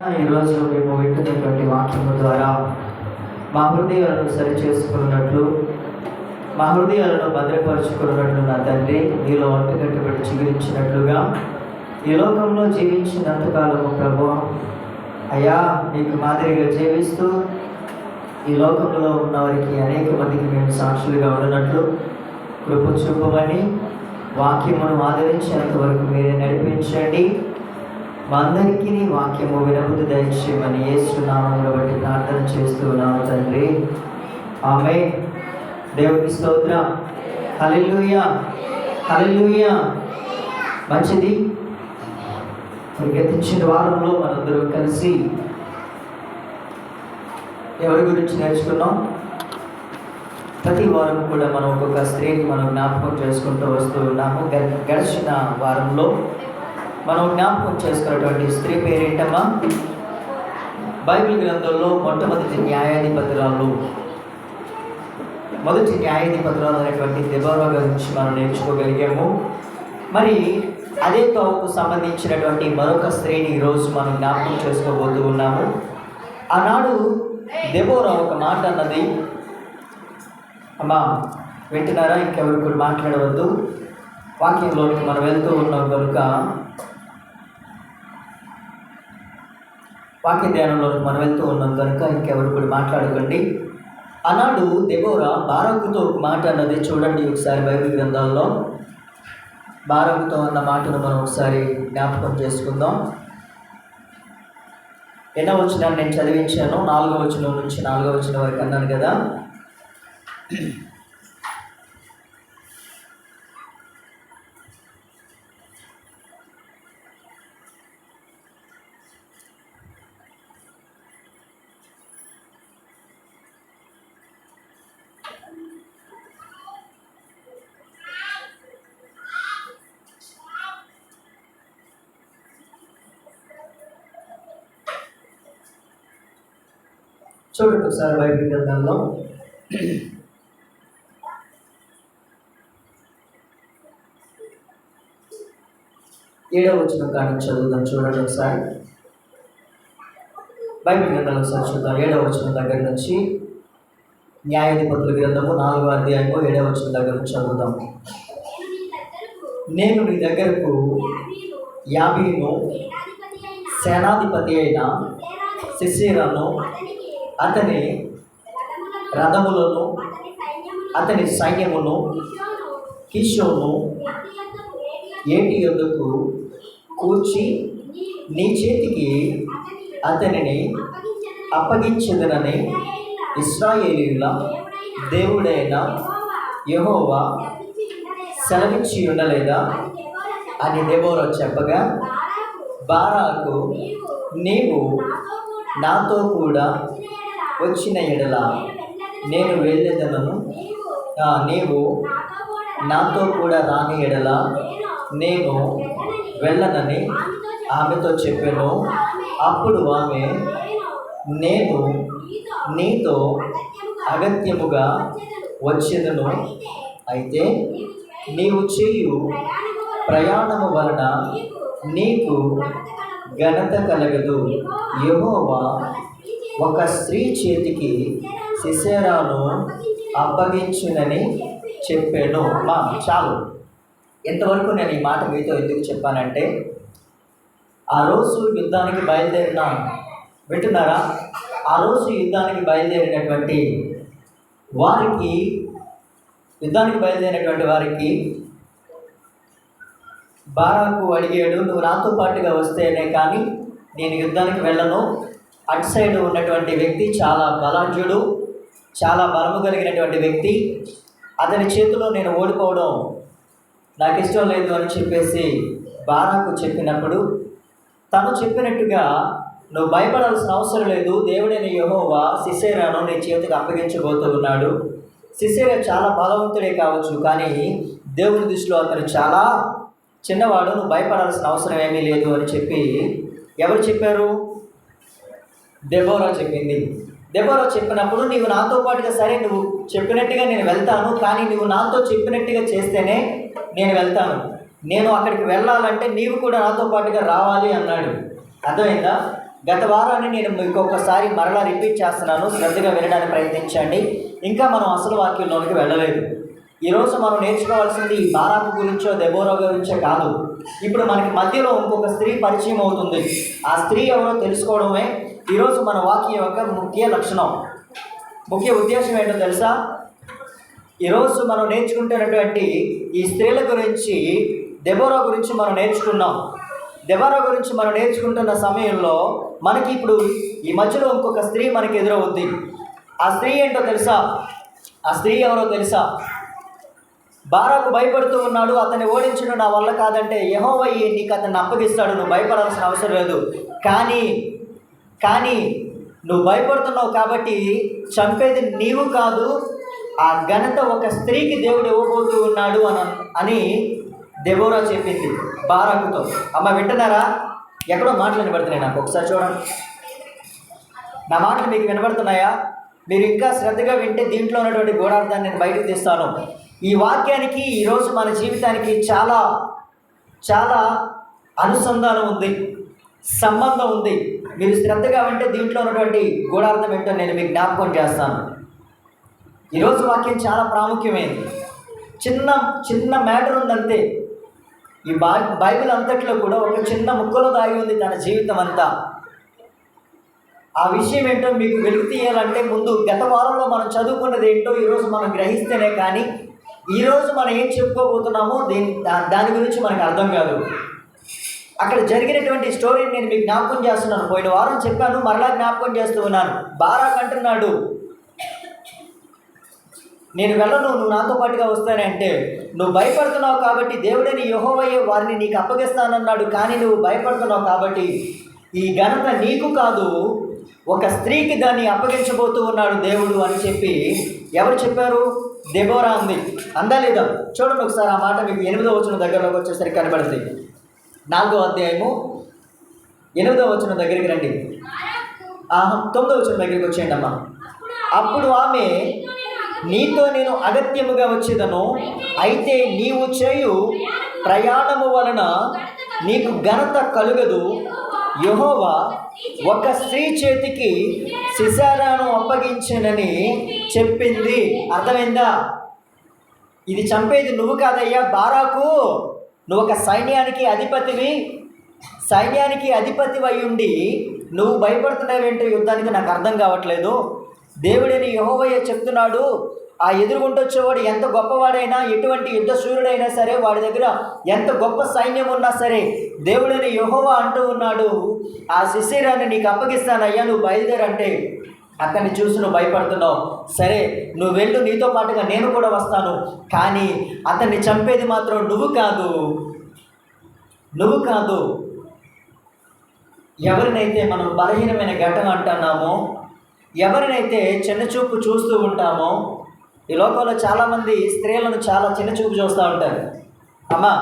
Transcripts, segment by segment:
ఈరోజు మేము వింటున్నటువంటి వాక్యము ద్వారా మా హృదయాలను సరిచేసుకున్నట్లు మా హృదయాలను భద్రపరుచుకున్నట్లు నా తండ్రి నీలో ఒంటిగట్టుబడి చిగురించినట్లుగా ఈ లోకంలో జీవించినంతకాలము ప్రభు అయ్యా నీకు మాదిరిగా జీవిస్తూ ఈ లోకంలో ఉన్న వారికి అనేక మందికి మేము సాక్షులుగా ఉన్నట్లు కృప చూపమని వాక్యమును ఆదరించేంత వరకు మీరే నడిపించండి. మా అందరికీ నీ వాక్యము వినబుద్ధి దయచేయమని ఏసునామంలో బట్టి ప్రార్థన చేస్తున్నాము తండ్రి. ఆమె దేవుడి స్తోత్ర. హల్లెలూయా. హల్లెలూయా. మంచిది? గతించిన వారంలో మనందరం కలిసి ఎవరి గురించి నేర్చుకున్నాం? ప్రతి వారం కూడా మనం ఒక్కొక్క స్త్రీని మనం జ్ఞాపకం చేసుకుంటూ వస్తూ ఉన్నాము. గ- గడిచిన వారంలో మనం జ్ఞాపకం చేసుకున్నటువంటి స్త్రీ పేరేంటమ్మా? బైబిల్ గ్రంథంలో మొట్టమొదటి న్యాయాధిపతురాలు. మొదటి న్యాయాధిపతురాలు అనేటువంటి దెబోరా గురించి మనం నేర్చుకోగలిగాము. మరి అదే తోకు సంబంధించినటువంటి మరొక స్త్రీని ఈరోజు మనం జ్ఞాపకం చేసుకోబోతూ ఉన్నాము. ఆనాడు దెబోరా ఒక మాట అన్నది. అమ్మా వింటున్నారా? ఇంకెవరు కూడా మాట్లాడవద్దు. వాక్యంలోకి మనం వెళ్తూ ఉన్నాం కనుక వాక్య ధ్యానంలోకి మనం వెళ్తూ ఉన్నాం కనుక ఇంకెవరు కూడా మాట్లాడకండి. ఆనాడు దెబోరా బారకుతో ఒక మాట అన్నది చూడండి ఒకసారి బైబిల్ గ్రంథాల్లో. బారకుతో అన్న మాటను మనం ఒకసారి జ్ఞాపకం చేసుకుందాం. ఎన్నో వచ్చిన నేను చదివించాను నాలుగో వచ్చిన నుంచి నాలుగో వచ్చిన వరకు అన్నాను కదా. చూడండి ఒకసారి బైబిల్ గ్రంథంలో ఏడవ వచ్చిన కానీ చదువుదాం చూడండి ఒకసారి. బైబిల్ గ్రంథాలు ఒకసారి చూద్దాం. ఏడవ వచ్చిన దగ్గర నుంచి న్యాయాధిపతుల గ్రంథము నాలుగో అధ్యాయము ఏడవ వచ్చిన దగ్గర నుంచి చదువుదాం. నేను మీ దగ్గరకు యాభీను సేనాధిపతి అయిన శిశిరను అతని రథములను అతని సైన్యమును కిషోను ఏటి ఎందుకు కూర్చి నీ చేతికి అతనిని అప్పగించదనని ఇస్రాయేలీల దేవుడైన యహోవా సెలవిచ్చి ఉండలేదా? అని దెబోరా చెప్పగా బారాకు నీవు నాతో కూడా వచ్చిన ఎడల నేను వెళ్ళేదనను నీవు నాతో కూడా రాని ఎడల నేను వెళ్ళనని ఆమెతో చెప్పాను. అప్పుడు ఆమె నేను నీతో అగత్యముగా వచ్చేదను. అయితే నీవు చేయు ప్రయాణము వలన నీకు ఘనత కలగదు. యహోవా ఒక స్త్రీ చేతికి సిసేరాను అప్పగించునని చెప్పాను. మా చాలు. ఇంతవరకు నేను ఈ మాట మీతో ఎందుకు చెప్పానంటే ఆ రోజు యుద్ధానికి బయలుదేరిన వింటున్నారా? ఆ రోజు యుద్ధానికి బయలుదేరినటువంటి వారికి యుద్ధానికి బయలుదేరినటువంటి వారికి బారాకు అడిగాడు నువ్వు నాతో పాటుగా వస్తేనే కానీ నేను యుద్ధానికి వెళ్ళను. అటు సైడ్ ఉన్నటువంటి వ్యక్తి చాలా బలాఢ్యుడు చాలా బలము కలిగినటువంటి వ్యక్తి. అతని చేతిలో నేను ఓడిపోవడం నాకు ఇష్టం లేదు అని చెప్పేసి బారాకు చెప్పినప్పుడు తను చెప్పినట్టుగా నువ్వు భయపడాల్సిన అవసరం లేదు దేవుడైన యహోవా సిసేరాను నీ చేతికి అప్పగించబోతూ ఉన్నాడు. సిసేర చాలా బలవంతుడే కావచ్చు కానీ దేవుని దృష్టిలో అతను చాలా చిన్నవాడు నువ్వు భయపడాల్సిన అవసరం ఏమీ లేదు అని చెప్పి ఎవరు చెప్పారు? దెబోరా చెప్పింది. దెబోరా చెప్పినప్పుడు నీవు నాతో పాటుగా సరే నువ్వు చెప్పినట్టుగా నేను వెళ్తాను కానీ నువ్వు నాతో చెప్పినట్టుగా చేస్తేనే నేను వెళ్తాను. నేను అక్కడికి వెళ్ళాలంటే నీవు కూడా నాతో పాటుగా రావాలి అన్నాడు. అర్థమైందా? గత వారాన్ని నేను మీకు ఒక్కసారి మరలా రిపీట్ చేస్తున్నాను. శ్రద్ధగా వినడానికి ప్రయత్నించండి. ఇంకా మనం అసలు వాక్యంలోనికి వెళ్ళలేదు. ఈరోజు మనం నేర్చుకోవాల్సింది ఈ బారాకు గురించో దెబోరా గురించో కాదు. ఇప్పుడు మనకి మధ్యలో ఇంకొక స్త్రీ పరిచయం అవుతుంది. ఆ స్త్రీ ఎవరో తెలుసుకోవడమే ఈరోజు మన వాక్యం యొక్క ముఖ్య లక్షణం. ముఖ్య ఉద్దేశం ఏంటో తెలుసా? ఈరోజు మనం నేర్చుకుంటున్నటువంటి ఈ స్త్రీల గురించి దెబోరా గురించి మనం నేర్చుకున్నాం. దెబోరా గురించి మనం నేర్చుకుంటున్న సమయంలో మనకి ఇప్పుడు ఈ మధ్యలో ఇంకొక స్త్రీ మనకి ఎదురవుద్ది. ఆ స్త్రీ ఏంటో తెలుసా? ఆ స్త్రీ ఎవరో తెలుసా? బారాకు భయపడుతూ ఉన్నాడు అతన్ని ఓడించడం నా వల్ల కాదంటే యహోవయ్యి నీకు అతన్ని అప్పగిస్తాడు నువ్వు భయపడాల్సిన అవసరం లేదు. కానీ కానీ నువ్వు భయపడుతున్నావు కాబట్టి చంపేది నీవు కాదు ఆ ఘనత ఒక స్త్రీకి దేవుడు ఇవ్వబోతూ ఉన్నాడు అని అని దెబోరా చెప్పింది బారాకుతో. అమ్మ వింటున్నారా? ఎక్కడో మాటలు వినబడుతున్నాయి నాకు. ఒకసారి చూడండి. నా మాటలు మీకు వినబడుతున్నాయా? మీరు ఇంకా శ్రద్ధగా వింటే దీంట్లో ఉన్నటువంటి గోడార్థాన్ని నేను బయటకు తీస్తాను. ఈ వాక్యానికి ఈరోజు మన జీవితానికి చాలా చాలా అనుసంధానం ఉంది సంబంధం ఉంది. మీరు శ్రద్ధగా వింటే దీంట్లో ఉన్నటువంటి గూఢార్థం ఏంటో నేను మీకు జ్ఞాపకం చేస్తాను. ఈరోజు వాక్యం చాలా ప్రాముఖ్యమైనది. చిన్న చిన్న మ్యాటర్ ఉందంతే. ఈ బా బైబిల్ అంతట్లో కూడా ఒక చిన్న ముక్కలో దాగి ఉంది తన జీవితం అంతా. ఆ విషయం ఏంటో మీకు వెలుగు తీయాలంటే ముందు గత వారంలో మనం చదువుకున్నది ఏంటో ఈరోజు మనం గ్రహిస్తేనే కానీ ఈరోజు మనం ఏం చెప్పుకోబోతున్నామో దీని దా- దాని గురించి మనకు అర్థం కాదు. అక్కడ జరిగినటువంటి స్టోరీని నేను మీకు జ్ఞాపకం చేస్తున్నాను. పోయిన వారం చెప్పాను మరలా జ్ఞాపకం చేస్తూ ఉన్నాను. బారాక్ అంటున్నాడు నేను వెళ్ళను నువ్వు నాతో పాటుగా వస్తానంటే నువ్వు భయపడుతున్నావు కాబట్టి దేవుడని యహోవయ్యే వారిని నీకు అప్పగిస్తానన్నాడు. కానీ నువ్వు భయపడుతున్నావు కాబట్టి ఈ ఘనత నీకు కాదు ఒక స్త్రీకి దాన్ని అప్పగించబోతూ ఉన్నాడు దేవుడు అని చెప్పి ఎవరు చెప్పారు? దెబోరా అంది అందా లేదా? చూడండి ఒకసారి ఆ మాట మీకు ఎనిమిదో వచ్చిన దగ్గరలోకి వచ్చేసరికి కనబడుతుంది నాలుగో అధ్యాయము ఎనిమిదో వచ్చిన దగ్గరికి రండి. తొమ్మిదో వచ్చిన దగ్గరికి వచ్చేయండి అమ్మా. అప్పుడు ఆమె నీతో నేను అగత్యముగా వచ్చేదను. అయితే నీవు చేయు ప్రయాణము వలన నీకు ఘనత కలుగదు. యహోవా ఒక స్త్రీ చేతికి శిశారాను అప్పగించనని చెప్పింది. అర్థమైందా? ఇది చంపేది నువ్వు కాదయ్యా బారాకు. నువ్వు ఒక సైన్యానికి అధిపతివి సైన్యానికి అధిపతి ఉండి నువ్వు భయపడుతున్నావేంటో? యుద్ధానికి నాకు అర్థం కావట్లేదు. దేవుడిని యహోవయ్య చెప్తున్నాడు ఆ ఎదురుగుంటొచ్చేవాడు ఎంత గొప్పవాడైనా ఎటువంటి యుద్ధ సూర్యుడైనా సరే వాడి దగ్గర ఎంత గొప్ప సైన్యం ఉన్నా సరే దేవుడిని యహోవ అంటూ ఉన్నాడు ఆ శిశిరాన్ని నీకు అప్పగిస్తానయ్యా నువ్వు బయలుదేరంటే అక్కడిని చూసి నువ్వు భయపడుతున్నావు. సరే నువ్వు వెళ్ళు నీతో పాటుగా నేను కూడా వస్తాను. కానీ అతన్ని చంపేది మాత్రం నువ్వు కాదు. నువ్వు కాదు. ఎవరినైతే మనం బలహీనమైన ఘటన అంటున్నామో ఎవరినైతే చిన్నచూపు చూస్తూ ఉంటామో ఈ లోకంలో చాలామంది స్త్రీలను చాలా చిన్నచూపు చూస్తూ ఉంటారు. అమ్మా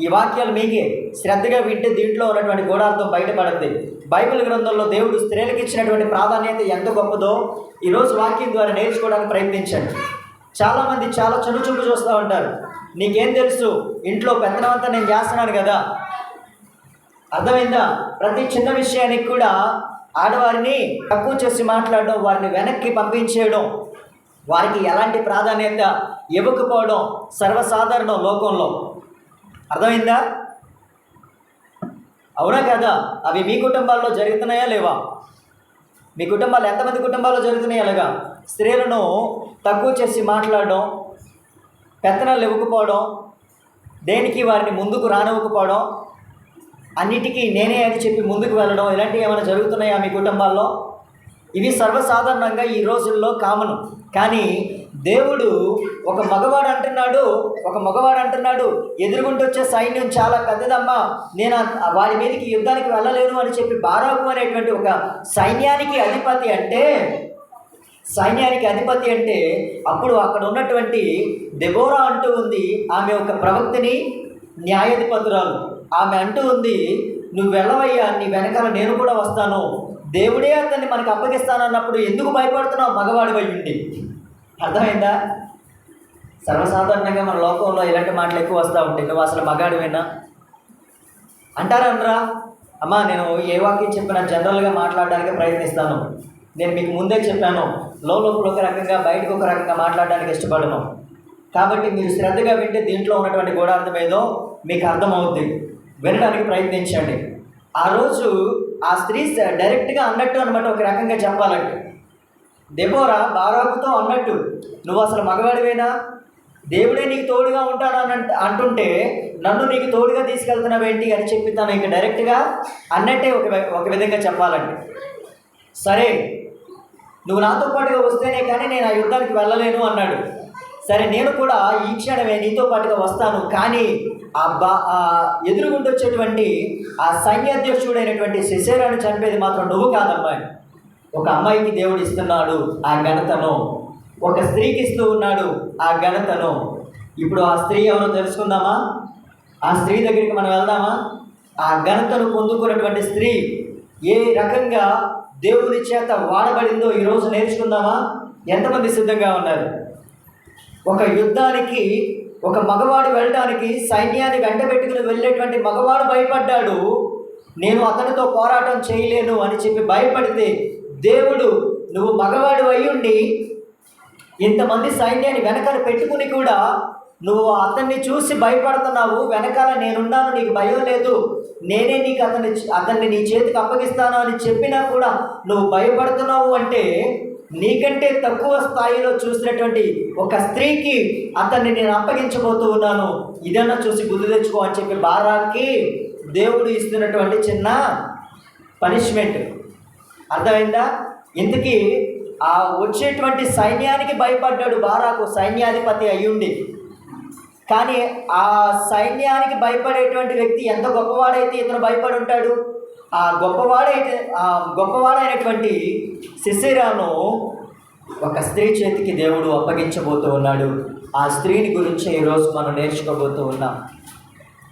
ఈ వాక్యాలు మీకే శ్రద్ధగా వింటే దీంట్లో ఉన్నటువంటి గూఢార్థం బయటపడింది బైబిల్ గ్రంథంలో దేవుడు స్త్రీలకు ఇచ్చినటువంటి ప్రాధాన్యత ఎంత గొప్పదో ఈరోజు వాక్యం ద్వారా నేర్చుకోవడానికి ప్రయత్నించండి. చాలామంది చాలా చిన్నచూపు చూస్తూ ఉంటారు. నీకేం తెలుసు? ఇంట్లో పెత్తనమంతా నేను చేస్తున్నాను కదా. అర్థమైందా? ప్రతి చిన్న విషయానికి కూడా ఆడవారిని తక్కువ చేసి మాట్లాడడం వారిని వెనక్కి పంపించేయడం వారికి ఎలాంటి ప్రాధాన్యత ఇవ్వకపోవడం సర్వసాధారణం లోకంలో. అర్థమైందా? అవునా కదా? అవి మీ కుటుంబాల్లో జరుగుతున్నాయా లేవా? మీ కుటుంబాలు ఎంతమంది కుటుంబాల్లో జరుగుతున్నాయి అలాగా? స్త్రీలను తక్కువ చేసి మాట్లాడడం పెత్తనాలు ఇవ్వకపోవడం దేనికి వారిని ముందుకు రానివ్వకపోవడం అన్నిటికీ నేనే అని చెప్పి ముందుకు వెళ్ళడం ఇలాంటివి ఏమైనా జరుగుతున్నాయా మీ కుటుంబాల్లో? ఇవి సర్వసాధారణంగా ఈ రోజుల్లో కామన్. కానీ దేవుడు ఒక మగవాడు అంటున్నాడు ఒక మగవాడు అంటున్నాడు ఎదురుగుంటూ వచ్చే సైన్యం చాలా పెద్దదమ్మా. నేను వారి మీదకి యుద్ధానికి వెళ్ళలేను అని చెప్పి బారాకు అనేటువంటి ఒక సైన్యానికి అధిపతి అంటే సైన్యానికి అధిపతి అంటే అప్పుడు అక్కడ ఉన్నటువంటి దెబోరా అంటూ ఉంది ఆమె ఒక ప్రవక్తిని న్యాయాధిపతురాలు. ఆమె అంటూ ఉంది నువ్వు వెళ్ళవయ్యా నీ వెనకాల నేను కూడా వస్తాను. దేవుడే అతన్ని మనకు అప్పగిస్తానన్నప్పుడు ఎందుకు భయపడుతున్నావు మగవాడి ఉండి? అర్థమైందా? సర్వసాధారణంగా మన లోకంలో ఇలాంటి మాటలు ఎక్కువ వస్తూ ఉంటాయి. నువ్వు అసలు మగాడివేనా? విన్నా అనరా? అమ్మా నేను ఏ వాక్యం చెప్పినా జనరల్గా మాట్లాడడానికి ప్రయత్నిస్తాను. నేను మీకు ముందే చెప్పాను లోపల ఒక రకంగా బయటకు ఒక రకంగా మాట్లాడడానికి ఇష్టపడను. కాబట్టి మీరు శ్రద్ధగా వింటే దీంట్లో ఉన్నటువంటి గూఢార్థం ఏదో మీకు అర్థమవుద్ది. వినడానికి ప్రయత్నించండి. ఆ రోజు ఆ స్త్రీ డైరెక్ట్గా అన్నట్టు అనమాట ఒక రకంగా చెప్పాలంటే. దెబోరా బారాకుతో అన్నట్టు నువ్వు అసలు మగవాడివేనా? దేవుడే నీకు తోడుగా ఉంటాడు? అని అంటుంటే నన్ను నీకు తోడుగా తీసుకెళ్తున్నావేంటి అని చెప్పి తను ఇక డైరెక్ట్గా అన్నట్టే ఒక ఒక విధంగా చెప్పాలండి సరే నువ్వు నాతో పాటుగా వస్తేనే కానీ నేను ఆ యుద్ధానికి వెళ్ళలేను అన్నాడు. సరే నేను కూడా ఈ క్షణమే నీతో పాటుగా వస్తాను కానీ ఆ బా ఆ ఆ సైన్యాధ్యక్షుడైనటువంటి శిశేరాన్ని చంపేది మాత్రం నువ్వు కాదమ్మాయి. ఒక అమ్మాయికి దేవుడు ఇస్తున్నాడు ఆ ఘనతను. ఒక స్త్రీకి ఇస్తూ ఉన్నాడు ఆ ఘనతను. ఇప్పుడు ఆ స్త్రీ ఎవరో తెలుసుకుందామా? ఆ స్త్రీ దగ్గరికి మనం వెళ్దామా? ఆ ఘనతను పొందుకున్నటువంటి స్త్రీ ఏ రకంగా దేవుని చేత వాడబడిందో ఈరోజు నేర్చుకుందామా? ఎంతమంది సిద్ధంగా ఉన్నారు? ఒక యుద్ధానికి ఒక మగవాడు వెళ్ళడానికి సైన్యాన్ని వెంట పెట్టుకుని వెళ్ళేటువంటి మగవాడు భయపడ్డాడు. నేను అతనితో పోరాటం చేయలేను అని చెప్పి భయపడితే దేవుడు నువ్వు మగవాడు అయ్యుండి ఇంతమంది సైన్యాన్ని వెనకాల పెట్టుకుని కూడా నువ్వు అతన్ని చూసి భయపడుతున్నావు వెనకాల నేనున్నాను నీకు భయం లేదు నేనే నీకు అతన్ని అతన్ని నీ చేతికి అప్పగిస్తాను అని చెప్పినా కూడా నువ్వు భయపడుతున్నావు అంటే నీకంటే తక్కువ స్థాయిలో చూసినటువంటి ఒక స్త్రీకి అతన్ని నేను అప్పగించబోతూ ఉన్నాను. ఇదన్నా చూసి గుర్తు తెచ్చుకో అని చెప్పి బారాకి దేవుడు ఇస్తున్నటువంటి చిన్న పనిష్మెంట్ అర్థమైందా? ఇంతకీ ఆ వచ్చేటువంటి సైన్యానికి భయపడ్డాడు బారాకు సైన్యాధిపతి అయ్యుండి. కానీ ఆ సైన్యానికి భయపడేటువంటి వ్యక్తి ఎంత గొప్పవాడైతే ఇతను భయపడి ఉంటాడు ఆ గొప్పవాడైతే ఆ గొప్పవాడైనటువంటి శిశిరాను ఒక స్త్రీ చేతికి దేవుడు అప్పగించబోతూ ఉన్నాడు. ఆ స్త్రీని గురించి ఈరోజు మనం నేర్చుకోబోతూ ఉన్నాం.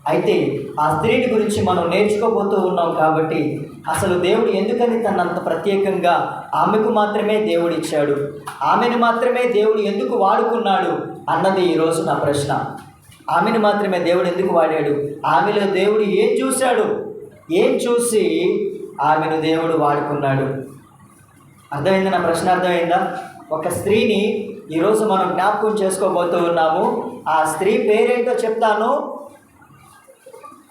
అయితే ఆ స్త్రీని గురించి మనం నేర్చుకోబోతూ ఉన్నాం కాబట్టి అసలు దేవుడు ఎందుకని తనంత ప్రత్యేకంగా ఆమెకు మాత్రమే దేవుడిచ్చాడు? ఆమెను మాత్రమే దేవుడు ఎందుకు వాడుకున్నాడు? అన్నది ఈరోజు నా ప్రశ్న. ఆమెను మాత్రమే దేవుడు ఎందుకు వాడాడు? ఆమెలో దేవుడు ఏం చూశాడు? ఏం చూసి ఆమెను దేవుడు వాడుకున్నాడు? అర్థమైందా నా ప్రశ్న? అర్థమైందా? ఒక స్త్రీని ఈరోజు మనం జ్ఞాపకం చేసుకోబోతూ ఉన్నాము. ఆ స్త్రీ పేరేంటో చెప్తాను?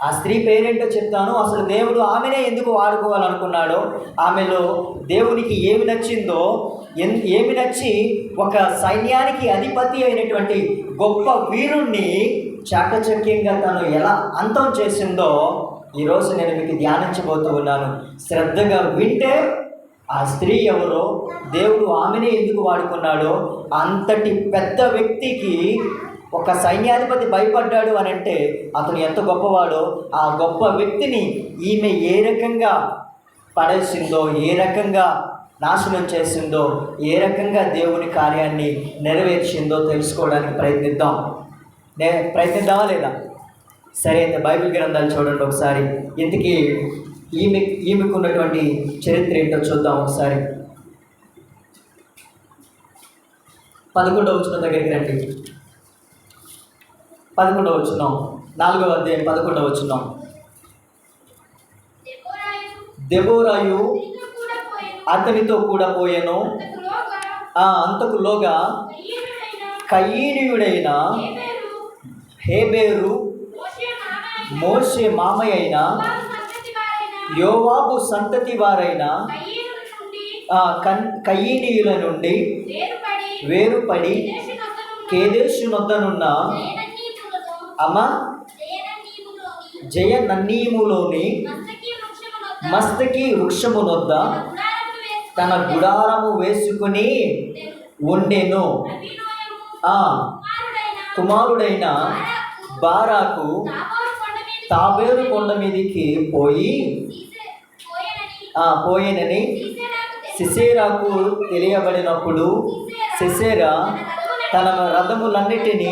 ఆ స్త్రీ పేరేంటో చెప్తాను. అసలు దేవుడు ఆమెనే ఎందుకు వాడుకోవాలనుకున్నాడో ఆమెలో దేవునికి ఏమి నచ్చిందో ఎన్ ఏమి నచ్చి ఒక సైన్యానికి అధిపతి అయినటువంటి గొప్ప వీరుణ్ణి చాకచక్యంగా తను ఎలా అంతం చేసిందో ఈరోజు నేను మీకు ధ్యానించబోతూ ఉన్నాను. శ్రద్ధగా వింటే ఆ స్త్రీ ఎవరో దేవుడు ఆమెనే ఎందుకు వాడుకున్నాడో అంతటి పెద్ద వ్యక్తికి ఒక సైన్యాధిపతి భయపడ్డాడు అని అంటే అతను ఎంత గొప్పవాడో ఆ గొప్ప వ్యక్తిని ఈమె ఏ రకంగా పడేసిందో ఏ రకంగా నాశనం చేసిందో ఏ రకంగా దేవుని కార్యాన్ని నెరవేర్చిందో తెలుసుకోవడానికి ప్రయత్నిద్దాం. నే ప్రయత్నిద్దామా లేదా? సరే అయితే బైబిల్ గ్రంథాలు చూడండి ఒకసారి. ఇంతకీ ఈమె ఈమెకు ఉన్నటువంటి చరిత్ర ఏంటో చూద్దాం ఒకసారి. పదకొండవ వచ్చిన దగ్గరికి రండి. పదకొండవ వచ్చినాం నాలుగవ అధ్యాయం పదకొండవ వచ్చినాం దెబోరాయు అతనితో కూడా పోయాను. ఆ అంతకులోగా కయ్యీనియుడైన హేబేరు మోషే మామయ్య అయిన యోవాబు సంతతి వారైన కయ్యీనీయుల నుండి వేరుపడి కేదేశు అమ్మ? జయ నన్నీములోని మస్తకి వృక్షమునొద్ద తన గుడారము వేసుకుని ఉండెను. ఆ కుమారుడైన బారాకు తాబేరు కొండ మీదికి పోయి ఆ పోయేనని సిసేరాకు తెలియబడినప్పుడు సిసేరా తన రథములన్నిటినీ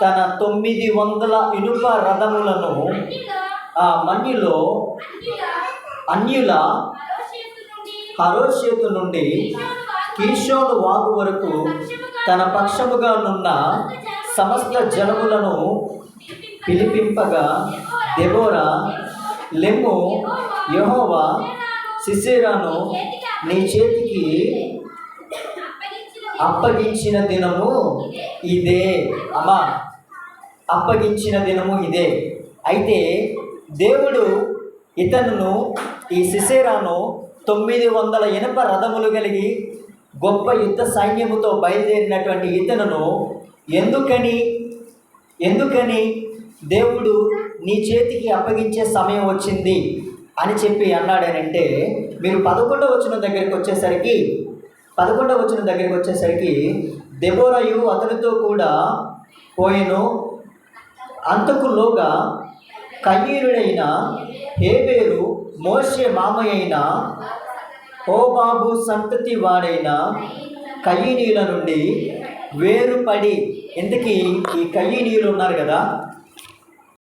తన తొమ్మిది వందల ఇనుప రథములను ఆ మన్యులో అన్యుల హరోషేతు నుండి కీషోను వాగు వరకు తన పక్షముగా నున్న సమస్త జనములను పిలిపింపగా దెబోరా లెమ్ము యహోవా సిసేరాను నీ చేతికి అప్పగించిన దినము ఇదే. అమ్మా అప్పగించిన దినము ఇదే. అయితే దేవుడు ఇతనును ఈ సిసేరాను తొమ్మిది వందల ఇనప రథములు కలిగి గొప్ప యుద్ధ సైన్యముతో బయలుదేరినటువంటి ఇతను ఎందుకని? ఎందుకని దేవుడు నీ చేతికి అప్పగించే సమయం వచ్చింది? అని చెప్పి అన్నాడనంటే మీరు పదకొండవ వచ్చిన దగ్గరికి వచ్చేసరికి పదకొండవ వచ్చిన దగ్గరికి వచ్చేసరికి దెబోరయు అతనితో కూడా పోయిను అంతకులోగా కయ్యూరుడైన హేబేరు మోషే మామయ్య అయిన హోబాబు సంతతి వాడైన కయ్యనీయుల నుండి వేరుపడి ఇంతకీ ఈ కయ్యనీయులు ఉన్నారు కదా